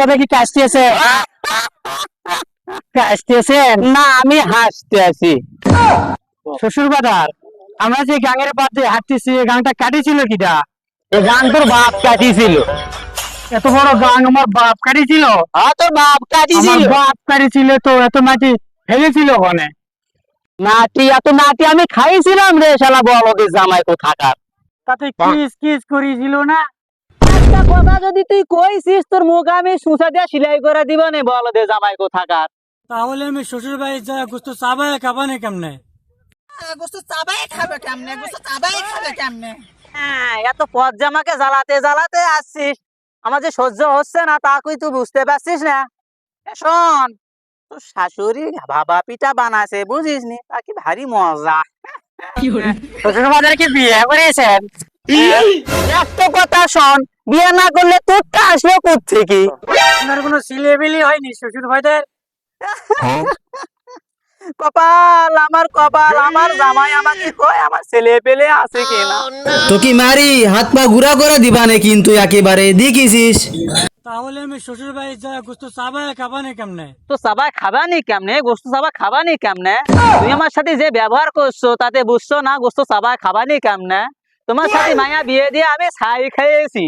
বাড়ি কি আছে? না আমি হাসতে আছি। শ্বশুর বাজার আমরা যে গাঙের হাঁটতেছি গাংটা কাটিছিল কিটা? গান তোর বাপ কাটিছিল। এত বড় গাং আমার বাপ কাটিছিল? হ্যাঁ তোর বাপ কাটিছিল। বাপ কাটিছিল তো এত মাটি ফেলেছিল ওখানে? নাটি এত নাটি আমি খাইছিলাম রে শালা বলদের জামাই কো থাকার তাতে কিস কিস করেছিল না? কথা যদি তুই কইছিস তোর মুখ আমি সুসা দিয়ে সিলাই করে দিব নে বলদের জামাই কো থাকার তাহলে আমি শ্বশুর বাড়ি যা গুস্ত চাবাই খাবানে কেমনে? গোস্ত চাবাই খাবে কেমনে? গোস্ত চাবাই খাবে কেমনে? হ্যাঁ এত পথ জামাকে জ্বালাতে জ্বালাতে আসছিস আমার যে সহ্য হচ্ছে না তা কই তুই বুঝতে পারছিস না? এ শোন তোর শাশুড়ি বাবা পিঠা বানাছে বুঝিস নি? তা কি ভারী মজা। শ্বশুর বাজারে কি বিয়ে করেছেন? একটা কথা শোন বিয়ে না করলে তোরটা আসলো কোথেকে আপনার কোনো ছেলেবেলি হয়নি শ্বশুর ভাইদের কপাল আমার কপাল আমার জামাই আমাকে কয় আমার ছেলে পেলে আছে কিনা? তো কি মারি হাত পা গুড়া করে দিবানে কিন্তু একেবারে দেখিছিস? তাহলে আমি শ্বশুর বাড়ি যা গুস্ত চাবাই খাবানে কেমনে? তো সবাই খাবানি কেমনে? গোস্ত সবাই খাবানি কেমনে? তুমি আমার সাথে যে ব্যবহার করছ তাতে বুঝছ না গোস্ত সবাই খাবানি কেমনে? তোমার সাথে মায়া বিয়ে দিয়ে আমি ছাই খেয়েছি।